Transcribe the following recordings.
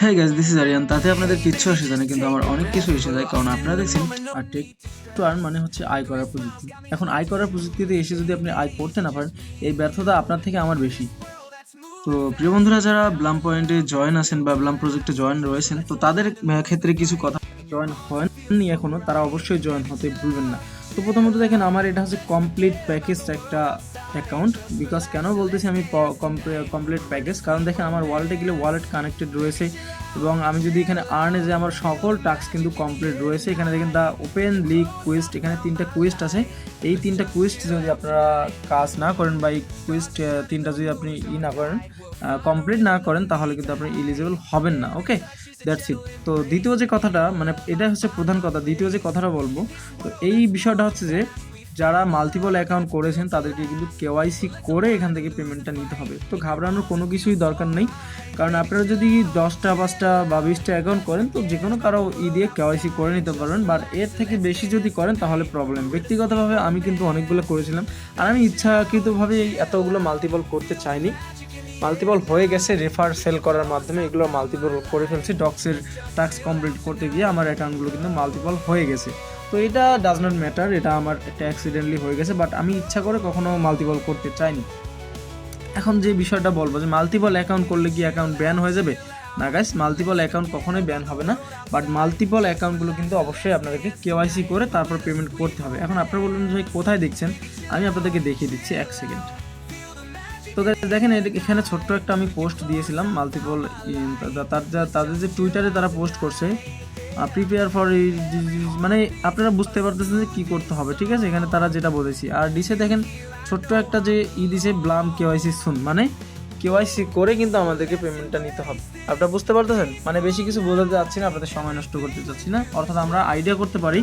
হ্যাঁ guys this is Aryan তাতে আপনাদের কিচ্ছু আসে না কিন্তু আমার অনেক কিছু এসে যায়, কারণ আপনারা দেখছেন আর টেক টু আর্ন মানে হচ্ছে আয় করার প্রযুক্তি। এখন আয় করার প্রযুক্তিতে এসে যদি আপনি আয় করতে না পারেন, এই ব্যর্থতা আপনার থেকে আমার বেশি। তো প্রিয় বন্ধুরা, যারা ব্লাম পয়েন্টে জয়েন আছেন বা ব্লাম প্রজেক্টে জয়েন রয়েছেন, তো তাদের ক্ষেত্রে কিছু কথা জয়েন হয়নি এখনও, তারা অবশ্যই জয়েন হতে ভুলবেন না। তো প্রথমত দেখেন, আমার এটা হচ্ছে কমপ্লিট প্যাকেজ একটা অ্যাকাউন্ট বিকজ কেন বলতেছি আমি কমপ্লিট প্যাকেজ কারণ দেখেন, আমার ওয়ালেটে গেলে ওয়ালেট কানেক্টেড রয়েছে এবং আমি যদি এখানে আর্নে যে আমার সকল টাস্ক কিন্তু কমপ্লিট রয়েছে, এখানে দেখেন দা ওপেন লিগ কুইস্ট এখানে তিনটা কুইস্ট আছে। এই তিনটা কুইস্ট যদি আপনারা কাজ না করেন বা এই কুইস্ট তিনটা যদি আপনি ই না করেন কমপ্লিট না করেন, তাহলে কিন্তু আপনি ইলিজিবল হবেন না ওকে দ্যাটস ইট তো দ্বিতীয় যে কথাটা মানে এটা হচ্ছে প্রধান কথা, দ্বিতীয় যে কথাটা বলব, তো এই বিষয়টা হচ্ছে যে যারা মাল্টিপল অ্যাকাউন্ট করেছেন, তাদেরকে কিন্তু কেওয়াইসি করে এখান থেকে পেমেন্টটা নিতে হবে। তো ঘাবড়ানোর কোনো কিছুই দরকার নেই। কারণ আপনারা যদি দশটা, পাঁচটা বা বিশটা অ্যাকাউন্ট করেন, তো যে কোনো কারও ই দিয়ে কেওয়াইসি করে নিতে পারবেন। বাট এর থেকে বেশি যদি করেন, তাহলে প্রবলেম ব্যক্তিগতভাবে আমি কিন্তু অনেকগুলো করেছিলাম। আর আমি ইচ্ছাকৃতভাবে এতগুলো মাল্টিপল করতে চাইনি। মাল্টিপল হয়ে গেছে রেফার সেল করার মাধ্যমে এগুলো মাল্টিপল করে ফেলছি ডক্সের টাস্ক কমপ্লিট করতে গিয়ে আমার অ্যাকাউন্টগুলো কিন্তু মাল্টিপল হয়ে গেছে। তো এটা ডাজ নট ম্যাটার এটা আমার একটা অ্যাক্সিডেন্টলি হয়ে গেছে বাট আমি ইচ্ছা করে কখনো মাল্টিপল করতে চাইনি। এখন যে বিষয়টা বলব যে মাল্টিপল অ্যাকাউন্ট করলে কি অ্যাকাউন্ট ব্যান হয়ে যাবে? না গাইস মাল্টিপল অ্যাকাউন্ট কখনোই ব্যান হবে না বাট মাল্টিপল অ্যাকাউন্টগুলো কিন্তু অবশ্যই আপনাদেরকে কেওয়াইসি করে তারপর পেমেন্ট করতে হবে। এখন আপনারা বলুন যে কোথায় দেখছেন? আমি আপনাদেরকে দেখিয়ে দিচ্ছি এক সেকেন্ড তো দেখেন এখানে ছোট্ট একটা আমি পোস্ট দিয়েছিলাম মাল্টিপল তার যা- তাদের যে টুইটারে তারা পোস্ট করছে প্রিপেয়ার ফর মানে আপনারা বুঝতে পারতেছেন যে কী করতে হবে, ঠিক আছে? এখানে তারা যেটা বলেছি। আর ডিসে দেখেন, ছোট্ট একটা যে ই দিছে ব্লাম কেওয়াইসি শুন মানে কেওয়াইসি করে কিন্তু আমাদেরকে পেমেন্টটা নিতে হবে। আপনারা বুঝতে পারতেছেন? মানে বেশি কিছু বোঝাতে যাচ্ছি না, আপনাদের সময় নষ্ট করতে চাচ্ছি না। অর্থাৎ আমরা আইডিয়া করতে পারি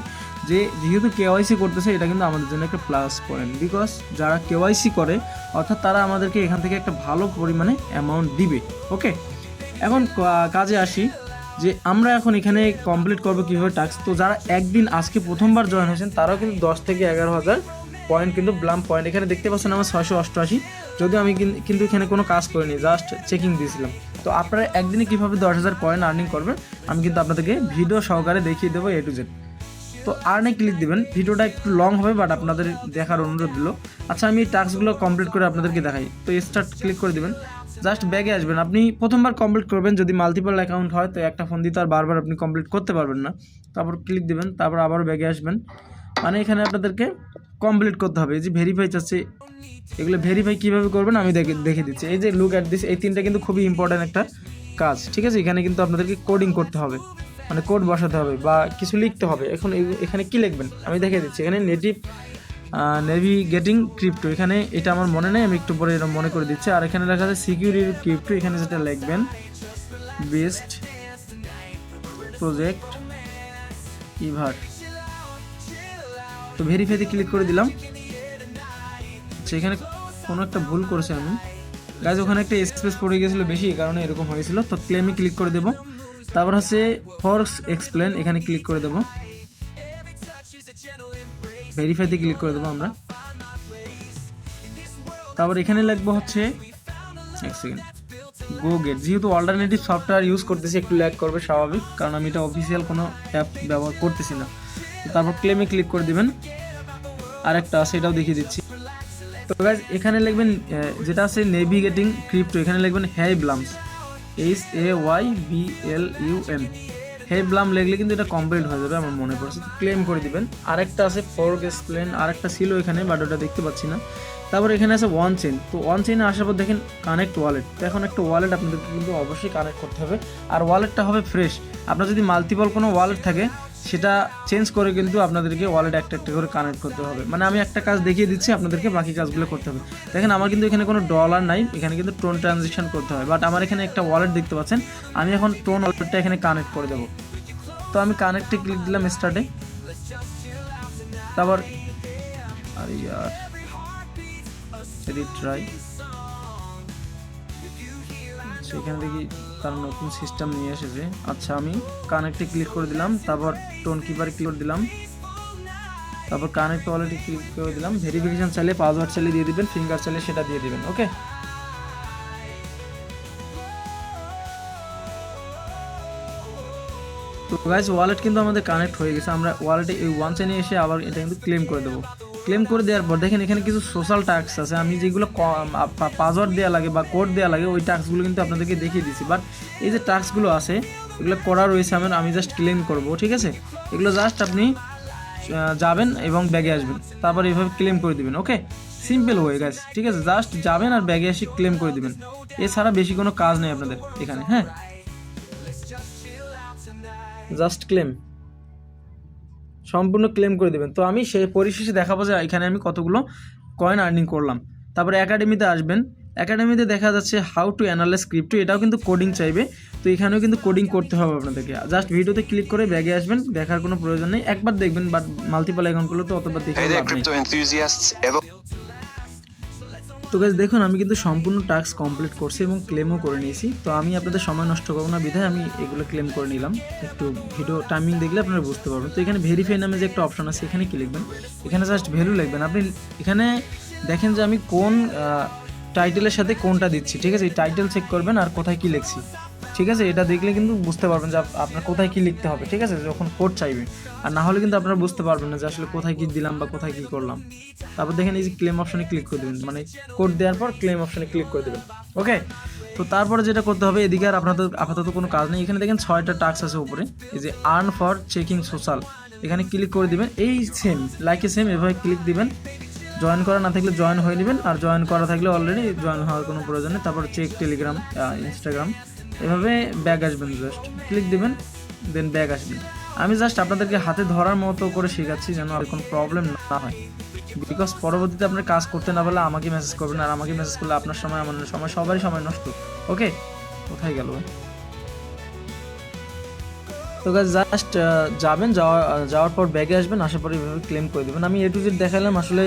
যে, যেহেতু কেওয়াইসি করতেছে, এটা কিন্তু আমাদের জন্য একটা প্লাস পয়েন্ট বিকজ যারা কেওয়াইসি করে, অর্থাৎ তারা আমাদেরকে এখান থেকে একটা ভালো পরিমাণে অ্যামাউন্ট দিবে। ওকে এখন কাজে আসি যে, আমরা এখন এখানে কমপ্লিট করব কীভাবে টাস্ক তো যারা একদিন আজকে প্রথমবার জয়েন হয়েছেন, তারাও কিন্তু দশ থেকে এগারো হাজার পয়েন্ট কিন্তু ব্লাম পয়েন্ট এখানে দেখতে পাচ্ছেন আমার ছয়শো অষ্টআশি। যদিও আমি কিন- কিন্তু এখানে কোনো কাজ করিনি জাস্ট চেকিং দিয়েছিলাম। তো আপনারা একদিনে কীভাবে দশ হাজার পয়েন্ট আর্নিং করবেন, আমি কিন্তু আপনাদেরকে ভিডিও সহকারে দেখিয়ে দেবো এ টু জেড তো আর্নে ক্লিক দিবেন ভিডিওটা একটু লং হবে বাট আপনাদের দেখার অনুরোধ দিল আচ্ছা আমি টাস্কগুলো কমপ্লিট করে আপনাদেরকে দেখাই। তো স্টার্ট ক্লিক করে দিবেন। জাস্ট ব্যাগে আসবেন। আপনি প্রথমবার কমপ্লিট করবেন, যদি মাল্টিপল অ্যাকাউন্ট হয়, তো একটা ফোন দিতে আর বারবার আপনি কমপ্লিট করতে পারবেন না। তারপর ক্লিক দিবেন, তারপর আবারও ব্যাগে আসবেন। মানে এখানে আপনাদেরকে কমপ্লিট করতে হবে। এই যে ভেরিফাই চাচ্ছে, এগুলো ভেরিফাই কীভাবে করবেন আমি দেখে দেখে দিচ্ছি। এই যে লুক অ্যাট দিস এই তিনটা কিন্তু খুবই ইম্পর্ট্যান্ট একটা কাজ, ঠিক আছে? এখানে কিন্তু আপনাদেরকে কোডিং করতে হবে মানে কোড বসাতে হবে বা কিছু লিখতে হবে। এখন এখানে কি লিখবেন? আমি দেখে দিচ্ছি। এখানে নেটিভ নেভিগেটিং ক্রিপ্টো এখানে এটা আমার মনে নেই, আমি একটু পরে এটা মনে করে দিচ্ছি। আর এখানে লেখা আছে সিকিউরিটি ক্রিপ্টো এখানে যেটা লিখবেন বেস্ট প্রজেক্ট ইভার তো ভেরিফাইতে ক্লিক করে দিলাম। সেখানে কোনো একটা ভুল করেছি আমি। গাইজ ওখানে একটা স্পেস পড়ে গেছিল বেশি কারণে এরকম হয়েছিল। তো ক্লেমে ক্লিক করে দেবো। তারপর হচ্ছে ফর্স এক্সপ্লেন এখানে ক্লিক করে দেবো। ভেরিফাইতে ক্লিক করে দেবো আমরা। তারপর এখানে লাগবো হচ্ছে, এক সেকেন্ড গো গেট যেহেতু অল্টারনেটিভ সফটওয়্যার ইউজ করতেছি, একটু ল্যাগ করবে স্বাভাবিক, কারণ আমি এটা অফিসিয়াল কোনো অ্যাপ ব্যবহার করতেছি না। তারপর ক্লেমে ক্লিক করে দিবেন। আরেকটা আছে, এটাও দেখিয়ে দিচ্ছি। তো গাইজ এখানে লিখবেন যেটা আছে নেভিগেটিং ক্রিপ্টো এখানে লিখবেন hi Blums H A Y B L U M hey Blum লিখলে কিন্তু এটা কমপ্লিট হয়ে যাবে, আমার মনে পড়ছে। ক্লেম করে দিবেন। আরেকটা আছে ফোর্ক এক্সপ্লেন আরেকটা ছিল এখানে বাট ওটা দেখতে পাচ্ছি না। তারপর এখানে আছে ওয়ান চেন তো ওয়ান চেনে আসার পর দেখেন কানেক্ট ওয়ালেট তো এখন একটা ওয়ালেট আপনাদেরকে কিন্তু অবশ্যই কানেক্ট করতে হবে। আর ওয়ালেটটা হবে ফ্রেশ আপনার যদি মাল্টিপল কোনো ওয়ালেট থাকে সেটা চেঞ্জ করে কিন্তু আপনাদেরকে ওয়ালেট একটা একটা করে কানেক্ট করতে হবে। মানে আমি একটা কাজ দেখিয়ে দিচ্ছি, আপনাদেরকে বাকি কাজগুলো করতে হবে। দেখেন, আমার কিন্তু এখানে কোনো ডলার নাই, এখানে কিন্তু টোন ট্রানজেকশন করতে হয়। বাট আমার এখানে একটা ওয়ালেট দেখতে পাচ্ছেন, আমি এখন টোন ওয়ালেটটা এখানে কানেক্ট করে দেবো। তো আমি কানেক্টে ক্লিক দিলাম স্টার্টে তারপর, আর ইয়ার ট্রাই সেখানে দেখি তার নতুন সিস্টেম নিয়ে এসেছে। আচ্ছা আমি কানেক্টে ক্লিক করে দিলাম। তারপর টোন কিপারে ক্লিক করে দিলাম। তারপর কানেক্ট ওয়ালেটে ক্লিক করে দিলাম। ভেরিফিকেশন চাইলে পাসওয়ার্ড চাইলে দিয়ে দিবেন ফিঙ্গার চাইলে সেটা দিয়ে দিবেন ওকে তো গাইজ ওয়ালেট কিন্তু আমাদের কানেক্ট হয়ে গেছে। আমরা ওয়ালেটে এই ওয়ান চেনে এসে আবার এটা কিন্তু ক্লেম করে দেবো। ক্লেম করে দেওয়ার পর দেখেন এখানে কিছু সোশ্যাল টাস্ক আছে। আমি যেগুলো পাসওয়ার্ড দেওয়া লাগে বা কোড দেওয়া লাগে, ওই টাস্কগুলো কিন্তু আপনাদেরকে দেখিয়ে দিচ্ছি বাট এই যে টাস্কগুলো আছে এগুলো করা রয়েছে আমার, আমি জাস্ট ক্লেম করব, ঠিক আছে? এগুলো জাস্ট আপনি যাবেন এবং ব্যাগে আসবেন। তারপর এইভাবে ক্লেম করে দিবেন ওকে সিম্পল হয়ে গেছে ঠিক আছে? জাস্ট যাবেন আর ব্যাগে এসে ক্লেম করে দিবেন। এছাড়া বেশি কোনো কাজ নেই আপনাদের এখানে হ্যাঁ? জাস্ট ক্লেম সম্পূর্ণ ক্লেম করে দেবেন। তো আমি সেই পরিশেষে দেখাবো যে এখানে আমি কতগুলো কয়েন আর্নিং করলাম। তারপরে একাডেমিতে আসবেন। একাডেমিতে দেখা যাচ্ছে হাউ টু অ্যানালাইজ ক্রিপ্টো এটাও কিন্তু কোডিং চাইবে। তো এখানেও কিন্তু কোডিং করতে হবে আপনাদেরকে। জাস্ট ভিডিওতে ক্লিক করে ব্যাগে আসবেন দেখার কোনো প্রয়োজন নেই। একবার দেখবেন বাট মাল্টিপল অ্যাকাউন্টগুলো তো অতবার দেখে Hey there, লাভ নেই। crypto enthusiasts. Evo তো গাইজ দেখুন আমি কিন্তু সম্পূর্ণ টাস্ক কমপ্লিট করছি এবং ক্লেমও করে নিয়েছি। তো আমি আপনাদের সময় নষ্ট করব না বিধায় আমি এগুলো ক্লেম করে নিলাম। একটু ভিডিও টাইমিং দেখলে আপনারা বুঝতে পারবেন। তো এখানে ভেরিফাই নামে যে একটা অপশন আছে এখানে কি লিখবেন? এখানে জাস্ট ভ্যালু লিখবেন। আপনি এখানে দেখেন যে আমি কোন টাইটেলের সাথে কোনটা দিচ্ছি, ঠিক আছে? এই টাইটেল চেক করবেন আর কোথায় কি লিখছি, ঠিক আছে? এটা দেখলে কিন্তু বুঝতে পারবেন যে আপ- আপনার কোথায় কি লিখতে হবে, ঠিক আছে? যখন কোড চাইবে। আর না হলে কিন্তু আপনারা বুঝতে পারবেন না যে আসলে কোথায় কি দিলাম বা কোথায় কি করলাম। তারপর দেখেন এই যে ক্লেম অপশনে ক্লিক করে দেবেন মানে কোড দেওয়ার পর ক্লেম অপশনে ক্লিক করে দেবেন ওকে তো তারপরে যেটা করতে হবে, এদিকে আর আপনাদের আপাতত কোনো কাজ নেই। এখানে দেখেন ছয়টা টাস্ক আছে উপরে, এই যে আর্ন ফর চেকিং সোশ্যাল এখানে ক্লিক করে দিবেন, এই সেম লাইকে সেম এভাবে ক্লিক দিবেন। জয়েন করা না থাকলে জয়েন হয়ে নেবেন, আর জয়েন করা থাকলে অলরেডি জয়েন হওয়ার কোনো প্রয়োজন নেই। তারপর চেক টেলিগ্রাম ইনস্টাগ্রাম এভাবে ব্যাগ আসবেন জাস্ট ক্লিক দিবেন দেন ব্যাগ আসবেন আমি জাস্ট আপনাদেরকে হাতে ধরার মতো করে শেখাচ্ছি যেন আর কোনো প্রবলেম না হয়। বিকজ পরবর্তীতে আপনার কাজ করতে না পারলে আমাকে মেসেজ করবেন, আর আমাকে মেসেজ করলে আপনার সময়, আমার সময়, সবারই সময় নষ্ট। ওকে কোথায় গেল? তো গাছ জাস্ট যাবেন, যাওয়া যাওয়ার পর ব্যাগে আসবেন আসার পর এইভাবে ক্লেম করে দেবেন। আমি এ টু জেড দেখালাম আসলে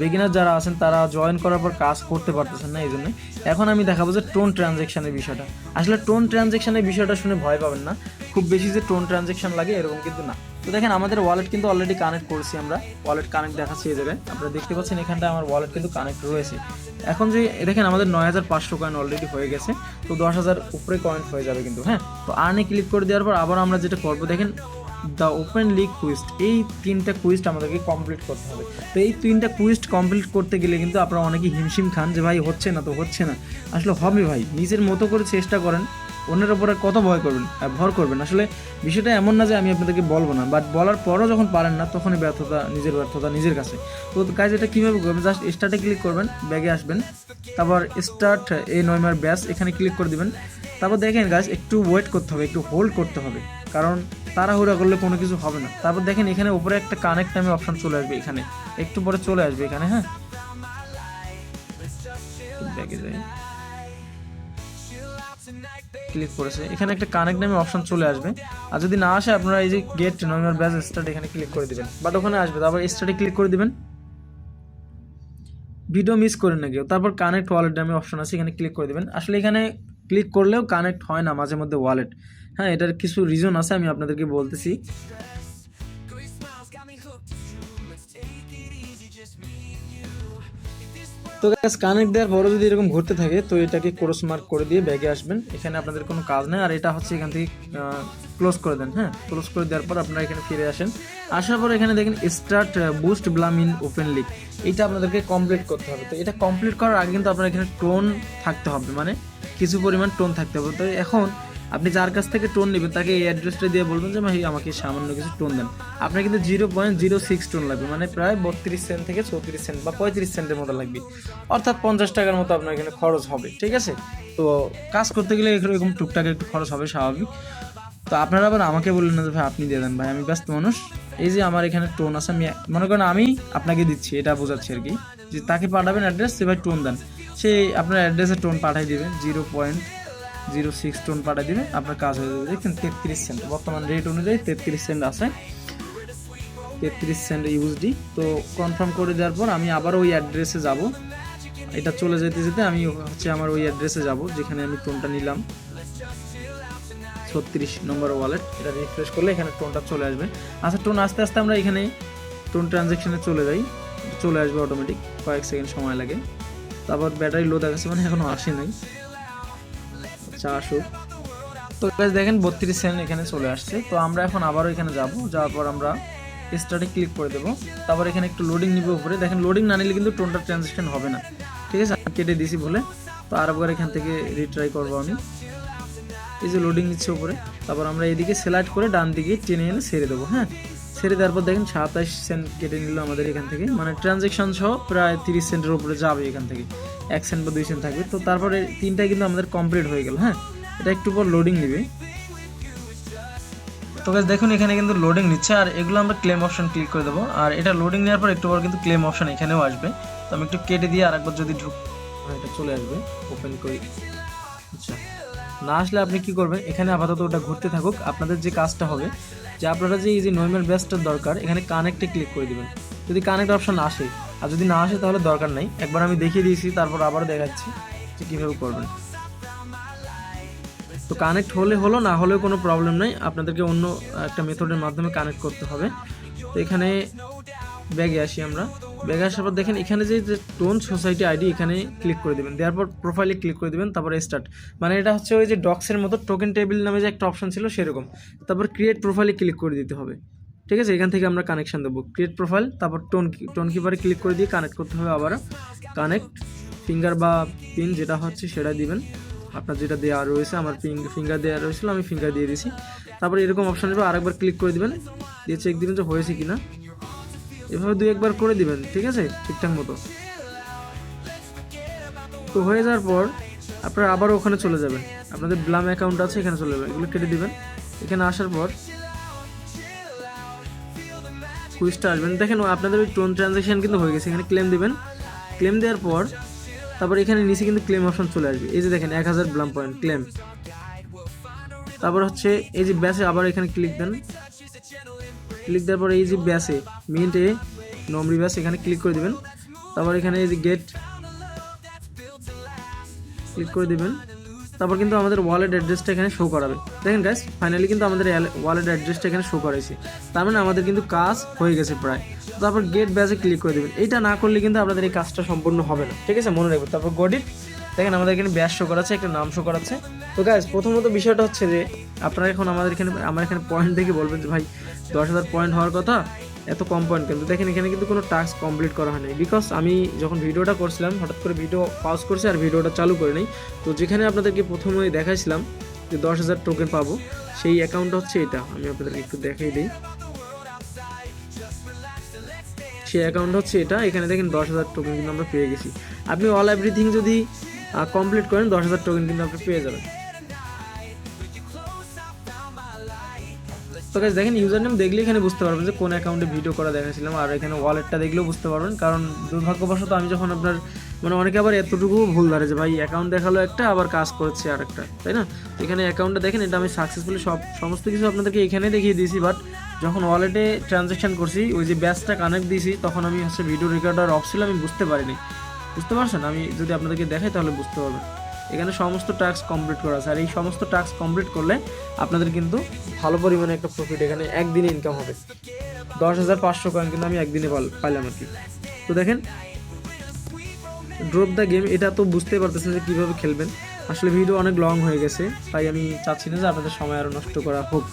বেগিনার যারা আছেন, তারা জয়েন করার পর কাজ করতে পারতেছেন না এই জন্যে এখন আমি দেখাবো যে টোন ট্রানজ্যাকশানের বিষয়টা। আসলে টোন ট্রানজ্যাকশানের বিষয়টা শুনে ভয় পাবেন না। খুব বেশি যে টোন ট্রানজ্যাকশান লাগে, এরকম কিন্তু না। তো দেখেন, আমাদের ওয়ালেট কিন্তু অলরেডি কানেক্ট করছি আমরা। ওয়ালেট কানেক্ট দেখাচ্ছি এই জায়গায়। আপনারা দেখতে পাচ্ছেন এখানটা আমার ওয়ালেট কিন্তু কানেক্ট রয়েছে। এখন যে দেখেন, আমাদের নয় হাজার পাঁচশো কয়েন অলরেডি হয়ে গেছে। তো দশ হাজার উপরে কয়েন হয়ে যাবে কিন্তু হ্যাঁ? তো আর্নে ক্লিক করে দেওয়ার পর আবার আমরা যেটা করব, দেখেন দ্য ওপেন লিগ কুইস্ট এই তিনটা কুইস্ট আমাদেরকে কমপ্লিট করতে হবে। তো এই তিনটা কুইস্ট কমপ্লিট করতে গেলে কিন্তু আপনারা অনেকেই হিমশিম খান যে, ভাই, হচ্ছে না তো হচ্ছে না। আসলে হবে ভাই, নিজের মতো করে চেষ্টা করেন। অন্যের ওপর কত ভয় করবেন ভর করবেন। আসলে বিষয়টা এমন না যে আমি আপনাদেরকে বলব না বাট বলার পরও যখন পারেন না, তখনই ব্যর্থতা, নিজের ব্যর্থতা নিজের কাছে। তো কাজ এটা কীভাবে করবেন? জাস্ট স্টার্টে ক্লিক করবেন ব্যাগে আসবেন। তারপর স্টার্ট এই নয়মার ব্যাস, এখানে ক্লিক করে দিবেন। তারপর দেখেন গাছ একটু ওয়েট করতে হবে, একটু হোল্ড করতে হবে, কারণ তাড়াহুড়া করলে কোনো কিছু হবে না। তারপর দেখেন এখানে উপরে একটা কানেক্ট নামে অপশান চলে আসবে এখানে। একটু পরে চলে আসবে এখানে হ্যাঁ? যাই। ক্লিক করেছে। এখানে একটা কানেক্ট নামে অপশন চলে আসবে। আর যদি না আসে, আপনারা এই যে গেট নর্মাল ব্যাস স্টার্ট এখানে ক্লিক করে দেবেন। বাট ওখানে আসবে, তারপর স্টার্টে ক্লিক করে দিবেন। ভিডিও মিস করে না কেউ। তারপর কানেক্ট ওয়ালেট নামে অপশন আছে, এখানে ক্লিক করে দেবেন। আসলে এখানে ক্লিক করলেও কানেক্ট হয় না মাঝে মধ্যে ওয়ালেট হ্যাঁ এটার কিছু রিজন আছে, আমি আপনাদেরকে বলতেছি। তো গ্যাস কানেক্ট দেওয়ার পরও যদি এরকম ঘুরতে থাকে, তো এটাকে ক্রস মার্ক করে দিয়ে ব্যাগে আসবেন। এখানে আপনাদের কোনো কাজ নেই, আর এটা হচ্ছে এখান থেকে ক্লোজ করে দেন হ্যাঁ? ক্লোজ করে দেওয়ার পর আপনারা এখানে ফিরে আসেন। আসার পর এখানে দেখেন start boost Blum in open link এইটা আপনাদেরকে কমপ্লিট করতে হবে। তো এটা কমপ্লিট করার আগে কিন্তু আপনার এখানে টোন থাকতে হবে মানে কিছু পরিমাণ টোন থাকতে হবে। তো এখন আপনি যার কাছ থেকে টোন নেবেন, তাকে এই অ্যাড্রেসটা দিয়ে বলবেন যে ভাই আমাকে সামান্য কিছু টোন দেন। আপনার কিন্তু zero point zero six TON লাগবে মানে প্রায় বত্রিশ সেন্ট থেকে চৌত্রিশ সেন্ট বা পঁয়ত্রিশ সেন্টের মতো লাগবে। অর্থাৎ পঞ্চাশ টাকার মতো আপনার এখানে খরচ হবে, ঠিক আছে? তো কাজ করতে গেলে এরকম টুকটাক একটু খরচ হবে স্বাভাবিক। তো আপনারা আবার আমাকে বললেন না যে, ভাই, আপনি দিয়ে দেন। ভাই, আমি ব্যস্ত মানুষ। এই যে আমার এখানে টোন আছে, আমি মনে করেন আমি আপনাকে দিচ্ছি, এটা বোঝাচ্ছি আর কি, যে তাকে পাঠাবেন অ্যাড্রেস সে ভাই টোন দেন। সে আপনার অ্যাড্রেসে টোন পাঠিয়ে দিবেন zero point zero six TON পাঠিয়ে দিবেন, আপনার কাজ হয়ে যাবে। দেখছেন তেত্রিশ সেন্ট। বর্তমান রেট অনুযায়ী তেত্রিশ সেন্ট আছে। তেত্রিশ সেন্ট ইউএসডি তো কনফার্ম করে দেওয়ার পর আমি আবার ওই অ্যাড্রেসে যাব। এটা চলে যেতে যেতে আমি হচ্ছে আমার ওই অ্যাড্রেসে যাব, যেখানে আমি টোনটা নিলাম। ছত্রিশ নম্বর ওয়ালেট এটা রিফ্রেশ করলে এখানে টোনটা চলে আসবে। আচ্ছা টোন আস্তে আস্তে আমরা এখানে টোন ট্রানজ্যাকশনে চলে যাই। চলে আসবে অটোমেটিক কয়েক সেকেন্ড সময় লাগে। তারপর ব্যাটারি লো দেখাচ্ছে মানে এখনও আসে নাই। আচ্ছা আসুক তো দেখেন বত্রিশ সেন্ট এখানে চলে আসছে। তো আমরা এখন আবারও এখানে যাব। যাওয়ার পর আমরা স্টার্টে ক্লিক করে দেবো। তারপর এখানে একটু লোডিং নিবে উপরে। দেখেন লোডিং না নিলে কিন্তু টোনটা ট্রানজেকশন হবে না। ঠিক আছে? আমি কেটে দিয়েছি বলে। তো আরেকবার এখান থেকে রিট্রাই করব আমি। এই যে লোডিং নিচ্ছে উপরে। তারপর আমরা এদিকে সিলেক্ট করে ডান দিকে টেনে এনে ছেড়ে দেবো হ্যাঁ? ছেড়ে দেওয়ার পর দেখেন সাতাশ সেন্ট কেটে নিল আমাদের এখান থেকে। মানে ট্রানজেকশন সহ প্রায় তিরিশ সেন্টের উপরে যাবে এখান থেকে। এক সেন্ট বা দুই সেন্ট থাকবে। তো তারপরে তিনটা কিন্তু আমাদের কমপ্লিট হয়ে গেল হ্যাঁ? এটা একটু পর লোডিং নেবে। তো guys দেখুন এখানে কিন্তু লোডিং নিচ্ছে। আর এগুলো আমরা ক্লেম অপশন ক্লিক করে দেবো। আর এটা লোডিং নেওয়ার পর একটু পর কিন্তু ক্লেম অপশন এখানেও আসবে। তো আমি একটু কেটে দিয়ে আরেকবার যদি ঢুক হ্যাঁ, এটা চলে আসবে। ওপেন করি। আচ্ছা। না আসলে আপনি কি করবেন? এখানে আপাতত ওটা ঘুরতে থাকুক। আপনাদের যে কাজটা হবে যে আপনারা যে এই যে নর্মাল ব্যাচটার দরকার, এখানে কানেক্টে ক্লিক করে দেবেন। যদি কানেক্ট অপশন আসে, আর যদি না আসে তাহলে দরকার নাই। একবার আমি দেখিয়ে দিয়েছি, তারপর আবার দেখাচ্ছি যে কীভাবে করবেন। তো কানেক্ট হলে হলো, না হলেও কোনো প্রবলেম নেই। আপনাদেরকে অন্য একটা মেথডের মাধ্যমে কানেক্ট করতে হবে। তো এখানে ব্যাগে আসি আমরা। ব্যাগে আসার পর দেখেন এখানে যে টোন সোসাইটি আইডি এখানে ক্লিক করে দেবেন। দেওয়ার পর প্রোফাইলে ক্লিক করে দেবেন, তারপর স্টার্ট মানে এটা হচ্ছে ওই যে ডক্সের মতো টোকেন টেবিল নামে যে একটা অপশন ছিল সেরকম। তারপর ক্রিয়েট প্রোফাইলে ক্লিক করে দিতে হবে। ঠিক আছে? এখান থেকে আমরা কানেকশান দেবো। ক্রিয়েট প্রোফাইল তারপর টোন টোন কিপারে ক্লিক করে দিয়ে কানেক্ট করতে হবে আবার কানেক্ট ফিঙ্গার বা পিন যেটা হচ্ছে সেটা দিবেন। আপনার যেটা দেওয়া রয়েছে, আমার ফিঙ্গার দেওয়া রয়েছিল, আমি ফিঙ্গার দিয়ে দিয়েছি তারপর এরকম অপশন আসবে আরেকবার ক্লিক করে দিবেন। দিয়ে চেক দিবেন যে হয়েছে কিনা। এভাবে দুই একবার করে দিবেন, ঠিক আছে? ঠিকঠাক মতো। তো হয়ে যাওয়ার পর আপনারা আবার ওখানে চলে যাবেন। আপনাদের ব্লাম অ্যাকাউন্ট আছে, এখানে চলে যাবেন। এগুলো কেটে দিবেন। এখানে আসার পর কুইজটা আসবেন। দেখেন আপনাদের ওই টোন ট্রানজ্যাকশন কিন্তু হয়ে গেছে। এখানে ক্লেম দিবেন। ক্লেম দেওয়ার পর তারপর এখানে নিচে কিন্তু ক্লেম অপশন চলে আসবে। এই যে দেখেন, এক হাজার ব্লাম পয়েন্ট ক্লেম তারপর হচ্ছে এই যে ব্যাসে আবার এখানে ক্লিক দেন। ক্লিক দেওয়ার পর এই যে ব্যাসে মিনিটে নমরি ব্যাস এখানে ক্লিক করে দিবেন। তারপর এখানে এই যে গেট ক্লিক করে দিবেন। তারপর কিন্তু আমাদের ওয়ালেট অ্যাড্রেসটা এখানে শো করাবে। দেখেন গাইস ফাইনালি কিন্তু আমাদের ওয়ালেট অ্যাড্রেসটা এখানে শো করাইছে। তার মানে আমাদের কিন্তু কাজ হয়ে গেছে প্রায়। তারপর গেট ব্যাসে ক্লিক করে দেবেন। এইটা না করলে কিন্তু আপনাদের এই কাজটা সম্পূর্ণ হবে না। ঠিক আছে? মনে রাখবেন। তারপর গডিট দেখেন আমাদের এখানে ব্যাস শো করাচ্ছে, একটা নাম শো করাচ্ছে। তো গাইস প্রথমত বিষয়টা হচ্ছে যে, আপনারা এখন আমাদের এখানে, আমার এখানে পয়েন্ট দেখে বলবেন যে, ভাই দশ হাজার পয়েন্ট হওয়ার কথা, এত কম পয়েন্ট কিন্তু দেখেন এখানে কিন্তু কোনো টাস্ক কমপ্লিট করা হয়নি বিকজ আমি যখন ভিডিওটা করছিলাম, হঠাৎ করে ভিডিও পাউজ করছি আর ভিডিওটা চালু করে নেই। তো যেখানে আপনাদেরকে প্রথমে দেখাইছিলাম যে দশ হাজার টোকেন পাবো, সেই অ্যাকাউন্ট হচ্ছে এটা। আমি আপনাদেরকে একটু দেখাই দিই। সেই অ্যাকাউন্ট হচ্ছে এটা। এখানে দেখেন দশ হাজার টোকেন কিন্তু আমরা পেয়ে গেছি। আপনি অল এভরিথিং যদি কমপ্লিট করেন, দশ হাজার টোকেন কিন্তু আপনি পেয়ে যাবেন। তো guys, দেখেন ইউজার নেম দেখলে এখানে বুঝতে পারবেন যে কোন অ্যাকাউন্টে ভিডিও করা দেখাছিলাম আর এখানে ওয়ালেটটা দেখলেও বুঝতে পারবেন। কারণ দুর্ভাগ্যবশত আমি যখন আপনার মানে অনেকে আবার এতটুকু ভুল ধরে যে, ভাই অ্যাকাউন্ট দেখাল একটা, আবার কাজ করছে আর একটা তাই না? এখানে অ্যাকাউন্টটা দেখেন, এটা আমি সাকসেসফুলি সব সমস্ত কিছু আপনাদেরকে এখানে দেখিয়ে দিয়েছি বাট যখন ওয়ালেটে ট্রানজ্যাকশন করছি, ওই যে ব্যাচটা কানেক্ট দিয়েছি, তখন আমি হচ্ছে ভিডিও রেকর্ডার অফ ছিল, আমি বুঝতে পারিনি। বুঝতে পারছেন? আমি যদি আপনাদেরকে দেখাই, তাহলে বুঝতে পারবেন। এখানে সমস্ত টাস্ক কমপ্লিট করা আছে। আর এই সমস্ত টাস্ক কমপ্লিট করলে আপনাদের কিন্তু ভালো পরিমাণে একটা প্রফিট এখানে একদিনে ইনকাম হবে। দশ হাজার পাঁচশো কয়েন কিন্তু আমি একদিনে পাইলাম আর কি। তো দেখেন ড্রপ দ্য গেম এটা তো বুঝতেই পারতেছেন যে কীভাবে খেলবেন। আসলে ভিডিও অনেক লং হয়ে গেছে, তাই আমি চাচ্ছি না যে আপনাদের সময় আরও নষ্ট করা হোক।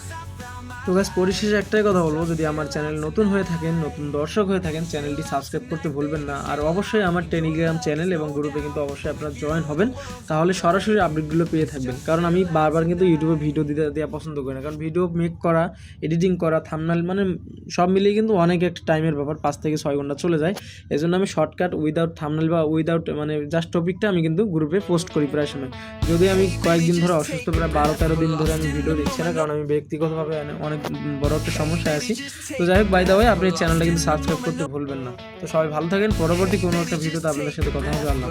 তো গাছ পরিশেষে একটাই কথা বলব, যদি আমার চ্যানেল নতুন হয়ে থাকেন, নতুন দর্শক হয়ে থাকেন চ্যানেলটি সাবস্ক্রাইব করতে ভুলবেন না। আর অবশ্যই আমার টেলিগ্রাম চ্যানেল এবং গ্রুপে কিন্তু অবশ্যই আপনারা জয়েন হবেন, তাহলে সরাসরি আপডেটগুলো পেয়ে থাকবেন। কারণ আমি বারবার কিন্তু ইউটিউবে ভিডিও দিতে দেওয়া পছন্দ করি না, কারণ ভিডিও মেক করা এডিটিং করা থামনাল মানে সব মিলিয়ে কিন্তু অনেক একটা টাইমের ব্যাপার, পাঁচ থেকে ছয় ঘণ্টা চলে যায়। এই জন্য আমি শর্টকাট উইদাউট থামনাল বা উইদাউট মানে জাস্ট টপিকটা আমি কিন্তু গ্রুপে পোস্ট করি প্রায় সময়। যদি আমি কয়েকদিন ধরে অসুস্থ, প্রায় বারো তেরো দিন ধরে আমি ভিডিও দিচ্ছি না, কারণ আমি ব্যক্তিগতভাবে অনেক বড় একটা সমস্যায় আছি। তো যাই হোক বাই দা ওয়ে আপনি চ্যানেলটা কিন্তু সাবস্ক্রাইব করতে ভুলবেন না। তো সবাই ভালো থাকেন, পরবর্তী কোনো একটা ভিডিওতে আপনাদের সাথে কথা হবে, আল্লাহ